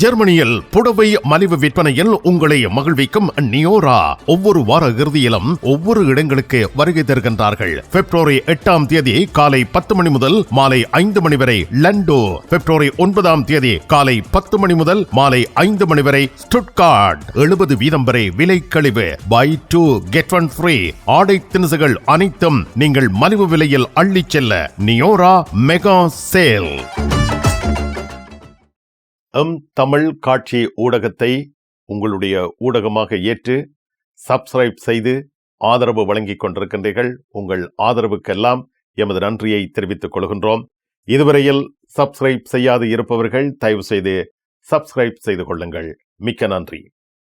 ஜெர்மனியில் புடவை மலிவு விற்பனையில் உங்களை மகிழ்விக்கும் நியோரா. ஒவ்வொரு வார இறுதியிலும் ஒவ்வொரு இடங்களுக்கு வருகை தருகின்றார்கள். பிப்ரவரி எட்டாம் தேதி காலை பத்து மணி முதல் மாலை ஐந்து மணி வரை லண்டோ. பிப்ரவரி ஒன்பதாம் தேதி காலை பத்து மணி முதல் மாலை ஐந்து மணி வரை ஸ்டுட்கார்ட். எழுபது வீதம் வரை விலை கழிவு. Buy two get one free. ஆடை திணுசுகள் அனைத்தும் நீங்கள் மலிவு விலையில் அள்ளிச் செல்ல Neora mega sale. M Tamil காட்சி ஊடகத்தை உங்களுடைய ஊடகமாக ஏற்று சப்ஸ்கிரைப் செய்து ஆதரவு வழங்கிக் கொண்டிருக்கின்றீர்கள். உங்கள் ஆதரவுக்கெல்லாம் எமது நன்றியை தெரிவித்துக் கொள்கின்றோம். இதுவரையில் சப்ஸ்கிரைப் செய்யாது இருப்பவர்கள் தயவு செய்து சப்ஸ்கிரைப் செய்து கொள்ளுங்கள். மிக்க நன்றி.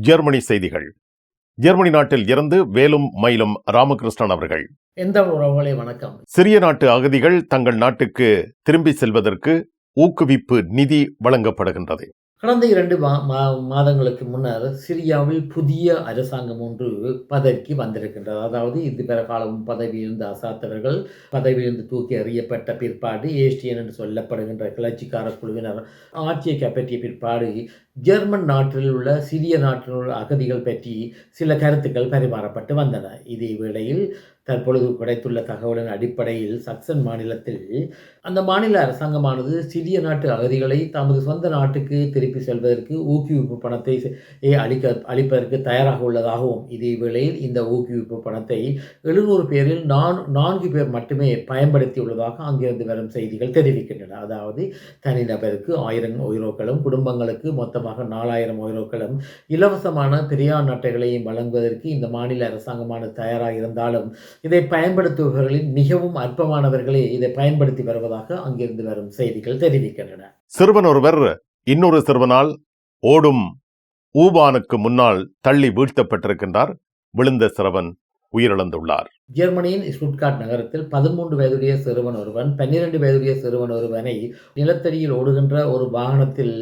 ஜெர்மனி செய்திகள். ஜெர்மனி நாட்டில் இருந்து வேலும் மயிலும் ராமகிருஷ்ணன் அவர்கள். எந்த உறவுகளே வணக்கம். சிறிய நாட்டு அகதிகள் தங்கள் நாட்டுக்கு திரும்பி செல்வதற்கு ஊக்குவிப்பு நிதி வழங்கப்படுகின்றது. கடந்த இரண்டு மா மா- மாதங்களுக்கு முன்னர் சிரியாவில் புதிய அரசாங்கம் ஒன்று பதவிக்கு வந்திருக்கின்றது. அதாவது இதுவரை காலமும் பதவியிலிருந்து அசாத்தவர்கள் பதவியிலிருந்து தூக்கி எறியப்பட்ட பிற்பாடு ஏஸ்டியன் என்று சொல்லப்படுகின்ற கிளர்ச்சிக்கார குழுவினர் ஆட்சியை கைப்பற்றிய பிற்பாடு ஜெர்மன் நாட்டில் உள்ள சிறிய நாட்டில் உள்ள அகதிகள் பற்றி சில கருத்துக்கள் பரிமாறப்பட்டு வந்தன. இதே வேளையில் தற்பொழுது கிடைத்துள்ள தகவலின் அடிப்படையில் சக்சன் மாநிலத்தில் அந்த மாநில அரசாங்கமானது சிறிய நாட்டு அகதிகளை தமது சொந்த நாட்டுக்கு திருப்பி செல்வதற்கு ஊக்குவிப்பு பணத்தை அளிக்க அளிப்பதற்கு தயாராக உள்ளதாகவும் இதே வேளையில் இந்த ஊக்குவிப்பு பணத்தை எழுநூறு பேரில் நான் நான்கு பேர் மட்டுமே பயன்படுத்தி உள்ளதாக அங்கிருந்து வரும் செய்திகள் தெரிவிக்கின்றன. அதாவது தனிநபருக்கு ஆயிரம் ஒய்ரோக்களும் குடும்பங்களுக்கு மொத்தமாக நாலாயிரம் ஒய்ரோக்களும் இலவசமான பெரியார் நட்டைகளையும் வழங்குவதற்கு இந்த மாநில அரசாங்கமானது தயாராக இருந்தாலும் இதை பயன்படுத்துபவர்களில் மிகவும் அற்பமானவர்களே இதை பயன்படுத்தி வருவதாக அங்கிருந்து வரும் செய்திகள் தெரிவிக்கின்றன. சிறுவன் ஒருவர் இன்னொரு சிறுவனால் ஓடும் ஊபானுக்கு முன்னால் தள்ளி வீழ்த்தப்பட்டிருக்கின்றார். விழுந்த சிறுவன் உயிரிழந்துள்ளார். ஜெர்மனியின் ஸ்டுட்கார்ட் நகரத்தில் பதிமூன்று வயதுடைய சிறுவன் ஒருவன் பன்னிரண்டு வயதுடைய சிறுவன் ஒருவனை நிலத்தடியில் ஓடுகின்ற ஒரு வாகனத்தில்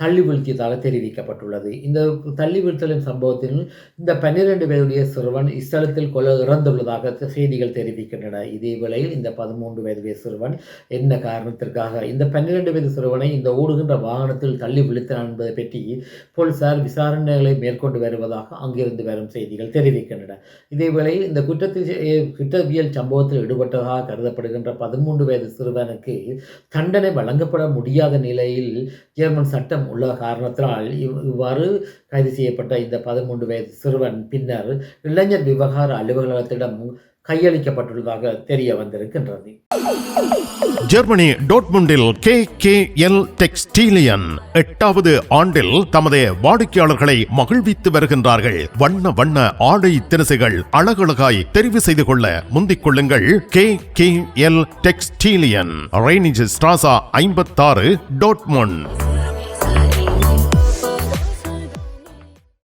தள்ளி வீழ்த்தியதாக தெரிவிக்கப்பட்டுள்ளது. இந்த தள்ளி வீழ்த்தலின் சம்பவத்தில் இந்த பன்னிரண்டு வயதுடைய சிறுவன் இஸ்தலத்தில் கொல இறந்துள்ளதாக செய்திகள் தெரிவிக்கின்றன. இதே வேளையில் இந்த பதிமூன்று வயதுடைய சிறுவன் என்ன காரணத்திற்காக இந்த பன்னிரண்டு வயது சிறுவனை இந்த ஓடுகின்ற வாகனத்தில் தள்ளி விழுத்தான் என்பதை பற்றி போலீசார் விசாரணைகளை மேற்கொண்டு வருவதாக அங்கிருந்து வரும் செய்திகள் தெரிவிக்கின்றன. இதேவேளை இந்த குற்றத்தில் செ- குற்றவியல் சம்பவத்தில் ஈடுபட்டதாக கருதப்படுகின்ற பதிமூன்று வயது சிறுவனுக்கு தண்டனை வழங்கப்பட முடியாத நிலையில் ஜெர்மன் சட்டம் உள்ள காரணத்தினால் இவ்- இவ்வாறு கைது செய்யப்பட்ட இந்த பதிமூன்று வயது சிறுவன். பின்னர் இளைஞர் விவகார அலுவலகத்திடம் கையளிக்கப்பட்டுள்ளதாக தெரிய வந்திருக்கின்றது. ஜெர்மனி டோட்முண்டில் கே கே எல் டெக்ஸ்டீலியன் எட்டாவது ஆண்டில் தமது வாடிக்கையாளர்களை மகிழ்வித்து வருகின்றார்கள். வண்ண வண்ண ஆடை தினசுகள் அழகழகாய் தெரிவு செய்து கொள்ள முந்திக் கொள்ளுங்கள். K K L Textilien Rheinische Strasse ஐம்பத்தாறு டோட்முண்ட்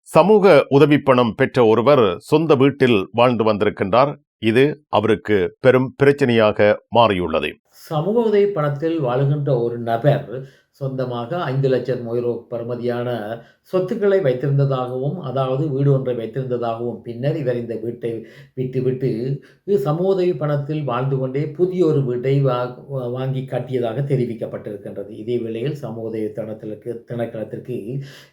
சமூக உதவிப்பணம் பெற்ற ஒருவர் சொந்த வீட்டில் வாழ்ந்து வந்திருக்கின்றார். இது அவருக்கு பெரும் பிரச்சனையாக மாறியுள்ளது. சமூக உதவி பணத்தில் வாழுகின்ற ஒரு நபர் சொந்தமாக ஐந்து லட்சம் யூரோ பருமதியான சொத்துக்களை வைத்திருந்ததாகவும் அதாவது வீடு ஒன்றை வைத்திருந்ததாகவும் பின்னர் இவர் இந்த வீட்டை விட்டுவிட்டு சமூக உதவி பணத்தில் வாழ்ந்து கொண்டே புதிய ஒரு வீட்டை வா- வாங்கி கட்டியதாக தெரிவிக்கப்பட்டிருக்கின்றது. இதே வேளையில் சமூக உதவி திணைக்களத்திற்கு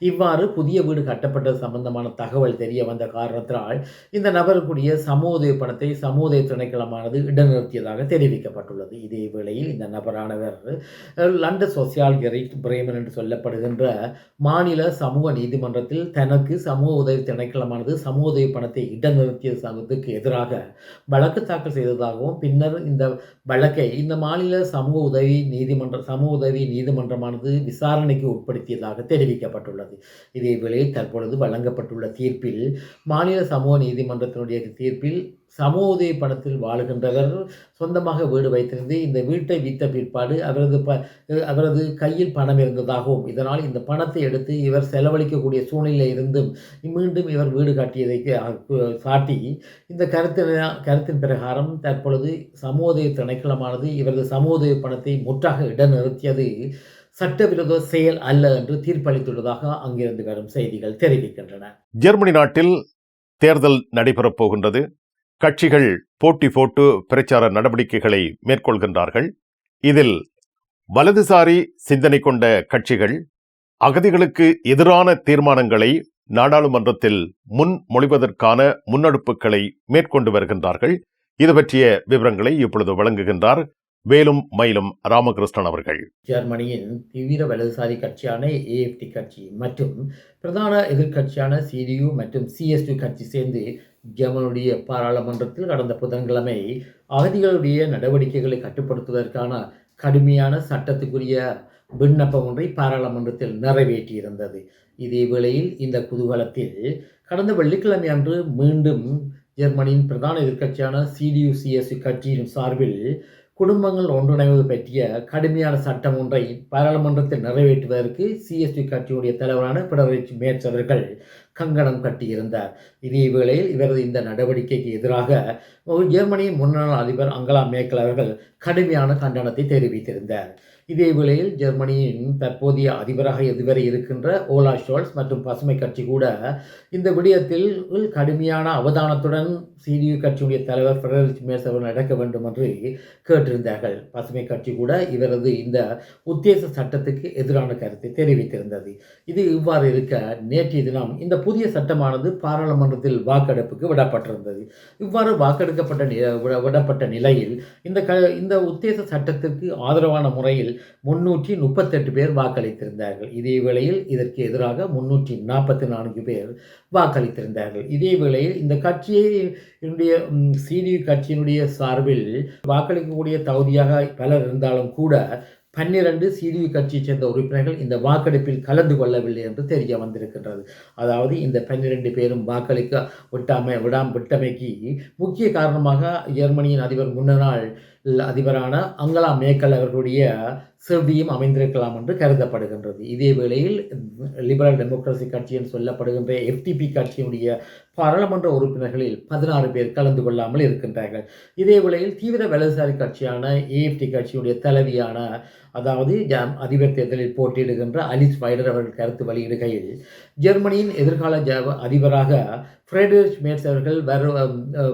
இவ்வாறு புதிய வீடு கட்டப்பட்டது சம்பந்தமான தகவல் தெரிய வந்த காரணத்தினால் இந்த நபருக்குரிய சமூக உதவி பணத்தை சமூக உதவி திணைக்களமானது இடைநிறுத்தியதாக தெரிவிக்கப்பட்டுள்ளது. இதே வேளையில் இந்த நபரானவர் லண்டன் சோசியால் கெரிட் பிரேமன் என்று சொல்லப்படுகின்ற மாநில சமூக நீதிமன்றத்தில் தனக்கு சமூக உதவி திணைக்களமானது சமூக உதவி பணத்தை இடநிறுத்திய சங்கத்துக்கு எதிராக வழக்கு தாக்கல் செய்ததாகவும் பின்னர் இந்த வழக்கை இந்த மாநில சமூக உதவி நீதிமன்ற சமூக உதவி நீதிமன்றமானது விசாரணைக்கு உட்படுத்தியதாக தெரிவிக்கப்பட்டுள்ளது. இதேவேளை தற்பொழுது வழங்கப்பட்டுள்ள தீர்ப்பில் மாநில சமூக நீதிமன்றத்தினுடைய தீர்ப்பில் சமோதய பணத்தில் வாழுகின்றவர். சொந்தமாக வீடு வைத்திருந்து இந்த வீட்டை வித்த பிற்பாடு அவரது ப அவரது கையில் பணம் இருந்ததாகவும் இதனால் இந்த பணத்தை எடுத்து இவர் செலவழிக்கக்கூடிய சூழ்நிலை இருந்தும் மீண்டும் இவர் வீடு காட்டியதை காட்டி இந்த கருத்தின கருத்தின் பிரகாரம் தற்பொழுது சமோதய திணைக்களமானது இவரது சமோதய பணத்தை முற்றாக இடைநிறுத்தியது சட்டவிரோத செயல் அல்ல என்று தீர்ப்பளித்துள்ளதாக அங்கிருந்து வரும் செய்திகள் தெரிவிக்கின்றன. ஜெர்மனி நாட்டில் தேர்தல் நடைபெறப் போகின்றது. கட்சிகள் போட்டி போட்டு பிரச்சார நடவடிக்கைகளை மேற்கொள்கின்றார்கள். இதில் வலதுசாரி சிந்தனை கொண்ட கட்சிகள் அகதிகளுக்கு எதிரான தீர்மானங்களை நாடாளுமன்றத்தில் முன்மொழிவதற்கான முன்னெடுப்புகளை மேற்கொண்டு வருகின்றார்கள். இது பற்றிய விவரங்களை இப்பொழுது வழங்குகின்றார் வேலும் மயிலும் ராமகிருஷ்ணன் அவர்கள். ஜெர்மனியின் தீவிர வலதுசாரி கட்சியான ஏஎஃப்டி கட்சி மற்றும் பிரதான எதிர்க்கட்சியான சிடியு மற்றும் சிஎஸ்டி கட்சி சேர்ந்து ஜெர்மனுடைய பாராளுமன்றத்தில் கடந்த புதன்கிழமை அகதிகளுடைய நடவடிக்கைகளை கட்டுப்படுத்துவதற்கான கடுமையான சட்டத்துக்குரிய விண்ணப்பம் ஒன்றை பாராளுமன்றத்தில் நிறைவேற்றியிருந்தது. இதே வேளையில் இந்த குதூகலத்தில் கடந்த வெள்ளிக்கிழமை அன்று மீண்டும் ஜெர்மனியின் பிரதான எதிர்க்கட்சியான சிடியு சிஎஸ்சி கட்சியின் சார்பில் குடும்பங்கள் ஒன்றிணைவது பற்றிய கடுமையான சட்டம் ஒன்றை பாராளுமன்றத்தில் நிறைவேற்றுவதற்கு சிஎஸ்டி கட்சியுடைய தலைவரான பிடரிச் மேட்ஸ் அவர்கள் கங்கணம் கட்டியிருந்தார். இதே வேளையில் இவரது இந்த நடவடிக்கைக்கு எதிராக ஜெர்மனியின் முன்னாள் அதிபர் அங்கலா மேக்கல் அவர்கள் கடுமையான கண்டனத்தை தெரிவித்திருந்தார். இதே வேளையில் ஜெர்மனியின் தற்போதைய அதிபராக இதுவரை இருக்கின்ற ஓலா ஷோல்ஸ் மற்றும் பசுமை கட்சி கூட இந்த விடயத்தில் கடுமையான அவதானத்துடன் சிடியு கட்சியுடைய தலைவர் ஃபெடரிச் மேசவர் நடக்க வேண்டும் என்று கேட்டிருந்தார்கள். பசுமை கட்சி கூட இவரது இந்த உத்தேச சட்டத்துக்கு எதிரான கருத்தை தெரிவித்திருந்தது. இது இவ்வாறு இருக்க நேற்றைய தினம் இந்த புதிய சட்டமானது பாராளுமன்றத்தில் வாக்கெடுப்புக்கு விடப்பட்டிருந்தது. இவ்வாறு வாக்கெடுக்கப்பட்ட விடப்பட்ட நிலையில் இந்த க இந்த உத்தேச சட்டத்திற்கு ஆதரவான முறையில் முன்னூற்றி முப்பத்தெட்டு பேர் வாக்களித்திருந்தார்கள். இதே வேளையில் இதற்கு எதிராக முன்னூற்றி நாற்பத்தி நான்கு பேர் வாக்களித்திருந்தார்கள். இதே வேளையில் இந்த கட்சியை என்னுடைய சிடியு கட்சியினுடைய சார்பில் வாக்களிக்கக்கூடிய தகுதியாக பலர் இருந்தாலும் கூட பன்னிரண்டு சிடியு கட்சியைச் சேர்ந்த உறுப்பினர்கள் இந்த வாக்கெடுப்பில் கலந்து கொள்ளவில்லை என்று தெரிய வந்திருக்கின்றது. அதாவது இந்த பன்னிரண்டு பேரும் வாக்களிக்க விட்டாமை விடாம் விட்டமைக்கு முக்கிய காரணமாக ஜெர்மனியின் அதிபர் முன்னாள் அதிபரான அங்கலா மேக்கல் அவர்களுடைய செவ்வியும் அமைந்திருக்கலாம் என்று கருதப்படுகின்றது. இதே வேளையில் லிபரல் டெமோக்ரஸி கட்சியின் சொல்லப்படுகின்ற எஃப்டிபி கட்சியினுடைய பாராளுமன்ற உறுப்பினர்களில் பதினாறு பேர் கலந்து கொள்ளாமல் இருக்கின்றார்கள். இதே வேளையில் தீவிர வலதுசாரி கட்சியான ஏஎஃப்டி கட்சியுடைய தலைவியான அதாவது அதிபர் தேர்தலில் போட்டியிடுகின்ற அலிஸ் வைடர் அவர்கள் கருத்து வெளியிடுகையில் ஜெர்மனியின் எதிர்கால ஜ அதிபராக ஃப்ரெட்ரிச் மேட்ஸ் அவர்கள் வர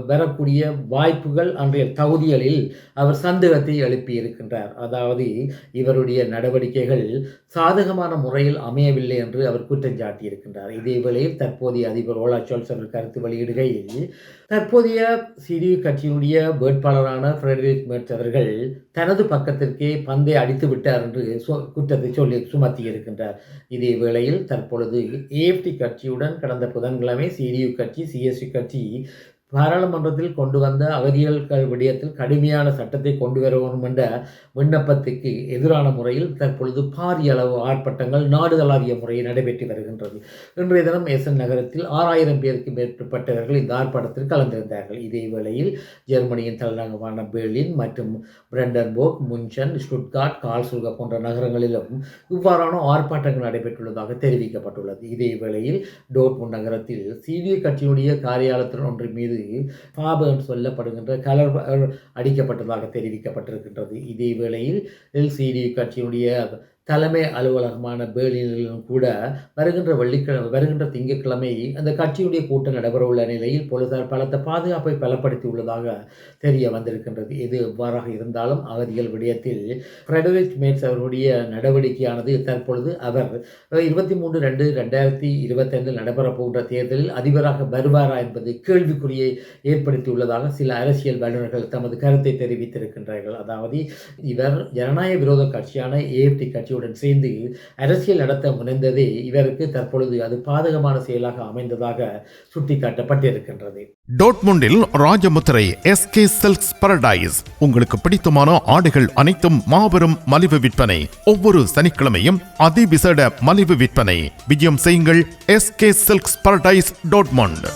வரக்கூடிய வாய்ப்புகள் அன்றைய தகுதிகளில் அவர் சந்தேகத்தை எழுப்பி இருக்கின்றார் அதாவது இவருடைய நடவடிக்கைகள் சாதகமான முறையில் அமையவில்லை என்று அவர் குற்றம் சாட்டியிருக்கின்றார். இதேவேளையில் தற்போதைய அதிபர் ஓலா சோல்ஸ் அவர்கள் கருத்து வெளியிடுகையில் தற்போதைய சிடி கட்சியினுடைய வேட்பாளரான ஃப்ரெட்ரிக் மேட்ஸ் அவர்கள் தனது பக்கத்திற்கே பந்தை அடித்து விட்டார் என்று குற்றத்தை சொல்லி சுமத்தி இருக்கின்றார். இதே வேளையில் தற்பொழுது ஏஎஃப்டி கட்சியுடன் கடந்த புதன்கிழமை சிடியு கட்சி சிஎஸ்சி கட்சி பாராளுமன்றத்தில் கொண்டு வந்த அகதிகள் விடயத்தில் கடுமையான சட்டத்தை கொண்டு வர வேண்டும் என்ற விண்ணப்பத்துக்கு எதிரான முறையில் தற்பொழுது பாரிய அளவு ஆர்ப்பாட்டங்கள் நாடு தளாவிய முறையில் நடைபெற்று வருகின்றது. இன்றைய தினம் எசன் நகரத்தில் ஆறாயிரம் பேருக்கு மேற்பட்டவர்கள் இந்த ஆர்ப்பாட்டத்தில் கலந்திருந்தார்கள். இதே வேளையில் ஜெர்மனியின் தலைநகரமான பெர்லின் மற்றும் பிரண்டன்போர்க் முன்சன் ஸ்டுட்கார்ட் கால்சுல்க போன்ற நகரங்களிலும் இவ்வாறான ஆர்ப்பாட்டங்கள் நடைபெற்றுள்ளதாக தெரிவிக்கப்பட்டுள்ளது. இதே வேளையில் டோர்பு நகரத்தில் சிடிஏ கட்சியுடைய காரியாலயத்தின் ஒன்றின் மீது பாபன் சொல்லப்படுகின்ற கலர் அடிக்கப்பட்டதாக தெரிவிக்கப்பட்டிருக்கின்றது. இதே வேளையில் எல்சிடி கட்சியினுடைய தலைமை அலுவலகமான பேர்லினிலும் கூட வருகின்ற வெள்ளிக்கிழமை வருகின்ற திங்கட்கிழமை அந்த கட்சியுடைய கூட்டம் நடைபெறவுள்ள நிலையில் போலீசார் பலத்த பாதுகாப்பை பலப்படுத்தியுள்ளதாக தெரிய வந்திருக்கின்றது. எது எவ்வாறாக இருந்தாலும் அகதிகள் விடயத்தில் ஃப்ரெடரிக் மேட்ஸ் அவருடைய நடவடிக்கையானது தற்பொழுது அவர் இருபத்தி மூன்று ரெண்டு ரெண்டாயிரத்தி இருபத்தைந்தில் நடைபெறப் போகின்ற தேர்தலில் அதிபராக வருவாரா என்பது கேள்விக்குறியை ஏற்படுத்தியுள்ளதாக சில அரசியல் வல்லுநர்கள் தமது கருத்தை தெரிவித்திருக்கின்றார்கள். அதாவது இவர் ஜனநாயக விரோத கட்சியான ஏஎஃப்டி கட்சியுடன் சேர்ந்து அரசியல் நடத்த முனைந்ததே இவருக்கு தற்பொழுது அது பாதகமான செயலாக அமைந்ததாக சுட்டிக்காட்டப்பட்டிருக்கின்றது. டோட்முண்டில் ராஜமுத்திரை எஸ்கே செல்ஸ் பரடைஸ் உங்களுக்கு பிடித்தமான ஆடைகள் அனைத்தும் மாபெரும் மலிவு விற்பனை. ஒவ்வொரு சனிக்கிழமையும் அதிவிசேட மலிவு விற்பனை. விஜயம் செய்யுங்கள் எஸ்கே சில்க்ஸ் பரடைஸ் டோட்மண்ட்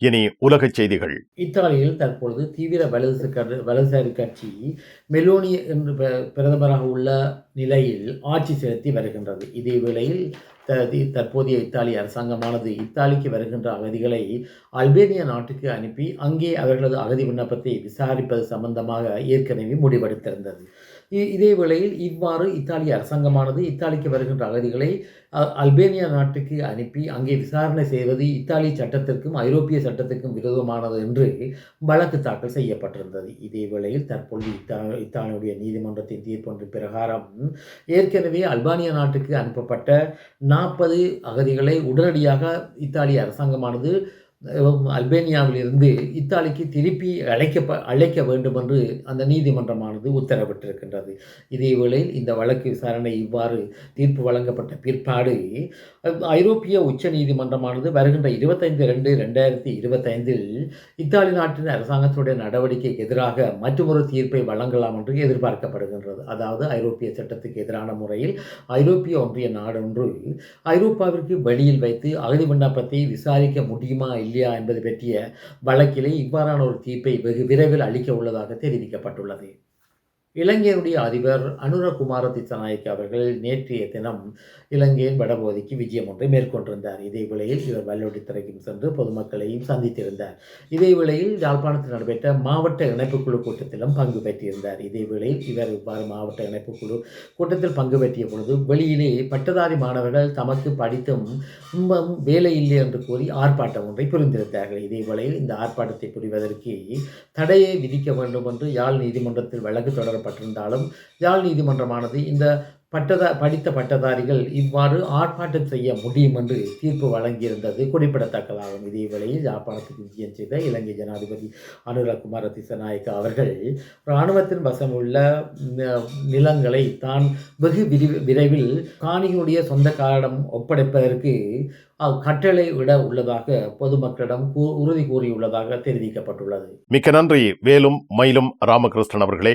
இனி உலகச் செய்திகள். இத்தாலியில் தற்பொழுது தீவிர வலதுசு வலதுசாரி கட்சி மெலோனி என்று பிரதமராக உள்ள நிலையில் ஆட்சி செலுத்தி வருகின்றது. இதே வேளையில் தி- தற்போதைய இத்தாலிய அரசாங்கமானது இத்தாலிக்கு வருகின்ற அகதிகளை அல்பேனியா நாட்டுக்கு அனுப்பி அங்கே அவர்களது அகதி விண்ணப்பத்தை விசாரிப்பது சம்பந்தமாக ஏற்கனவே முடிவெடுத்திருந்தது. இதே வேளையில் இவ்வாறு இத்தாலிய அரசாங்கமானது இத்தாலிக்கு வருகின்ற அகதிகளை அல்பேனியா நாட்டுக்கு அனுப்பி அங்கே விசாரணை செய்வது இத்தாலிய சட்டத்திற்கும் ஐரோப்பிய சட்டத்திற்கும் விரோதமானது என்று வழக்கு தாக்கல் செய்யப்பட்டிருந்தது. இதே வேளையில் தற்பொழுது இத்தா இத்தாலியுடைய நீதிமன்றத்தின் தீர்ப்பொன்றின் பிரகாரம் ஏற்கனவே அல்பானியா நாட்டுக்கு அனுப்பப்பட்ட நாற்பது அகதிகளை உடனடியாக இத்தாலிய அரசாங்கமானது அல்பேனியாவிலிருந்து இத்தாலிக்கு திருப்பி அழைக்க அழைக்க வேண்டும் என்று அந்த நீதிமன்றமானது உத்தரவிட்டிருக்கின்றது. இதேவேளையில் இந்த வழக்கு விசாரணை இவ்வாறு தீர்ப்பு வழங்கப்பட்ட பிற்பாடு ஐரோப்பிய உச்ச நீதிமன்றமானது வருகின்ற இருபத்தைந்து ரெண்டு ரெண்டாயிரத்தி இருபத்தைந்தில் இத்தாலி நாட்டின் அரசாங்கத்துடைய நடவடிக்கைக்கு எதிராக மற்றொரு தீர்ப்பை வழங்கலாம் என்று எதிர்பார்க்கப்படுகின்றது. அதாவது ஐரோப்பிய சட்டத்துக்கு எதிரான முறையில் ஐரோப்பிய ஒன்றிய நாடொன்று ஐரோப்பாவிற்கு வெளியில் வைத்து அகதி விண்ணப்பத்தை விசாரிக்க முடியுமா இல்லை இல்லையா என்பது பற்றிய வழக்கிலே இவ்வாறான ஒரு தீர்ப்பை வெகு விரைவில் அளிக்க உள்ளதாக தெரிவிக்கப்பட்டுள்ளது. இலங்கையினுடைய அதிபர் அனுரகுமார திசநாயக்க அவர்கள் நேற்றைய தினம் இலங்கையின் வடபகுதிக்கு விஜயம் ஒன்றை மேற்கொண்டிருந்தார். இதே வேளையில் இவர் வல்லொடித்துறைக்கும் சென்று பொதுமக்களையும் சந்தித்திருந்தார். இதே வேளையில் யாழ்ப்பாணத்தில் நடைபெற்ற மாவட்ட இணைப்புக்குழு கூட்டத்திலும் பங்கு பெற்றிருந்தார். இதே வேளையில் இவர் இவ்வாறு மாவட்ட இணைப்புக்குழு கூட்டத்தில் பங்கு பெற்றிய பொழுது வெளியிலே பட்டதாரி மாணவர்கள் தமக்கு படித்தும் இன்பம் வேலை இல்லை என்று கூறி ஆர்ப்பாட்டம் ஒன்றை புரிந்திருந்தார்கள். இதே வேளையில் இந்த ஆர்ப்பாட்டத்தை புரிவதற்கு தடையை விதிக்க வேண்டும் என்று யாழ் நீதிமன்றத்தில் வழக்கு தொடரப்பட்டிருந்தாலும் யாழ் நீதிமன்றமானது இந்த பட்டதா படித்த பட்டதாரிகள் இவ்வாறு ஆர்ப்பாட்டம் செய்ய முடியும் என்று தீர்ப்பு வழங்கியிருந்தது. குறிப்பிடத்தக்கதாகும். இதே வேளையில் யாழ்ப்பாணத்துக்கு விஜயம் செய்த இலங்கை ஜனாதிபதி அனுரகுமார திசநாயக்கா அவர்கள் இராணுவத்தின் வசம் உள்ள நிலங்களை தான் வெகு விரி விரைவில் காணிகளுடைய சொந்தக்காரிடம் ஒப்படைப்பதற்கு கட்டளை விட உள்ளதாக பொதுமக்களிடம் உறுதி கூறியுள்ளதாக தெரிவிக்கப்பட்டுள்ளது. மிக்க நன்றி. வேலும் மயிலும் ராமகிருஷ்ணன் அவர்களே.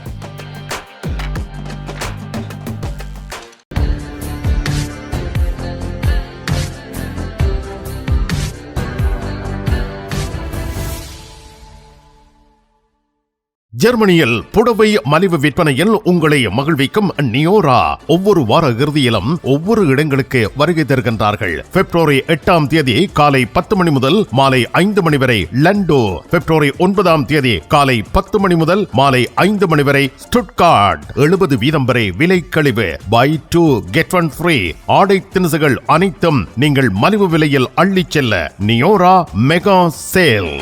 ஜெர்மனியில் புடவை மலிவு விற்பனையில் உங்களை மகிழ்விக்கும் நியோரா. ஒவ்வொரு வார இறுதியிலும் ஒவ்வொரு இடங்களுக்கு வருகை தருகின்றார்கள். பிப்ரவரி எட்டாம் தேதி காலை பத்து மணி முதல் மாலை ஐந்து மணி வரை லண்டோ. பிப்ரவரி ஒன்பதாம் தேதி காலை பத்து மணி முதல் மாலை ஐந்து மணி வரை ஸ்டுட்கார்ட். எழுபது வீதம் வரை விலை கழிவு. Buy two get one free. ஆடை திணுசுகள் அனைத்தும் நீங்கள் மலிவு விலையில் அள்ளிச் செல்ல நியோரா மெகா சேல்.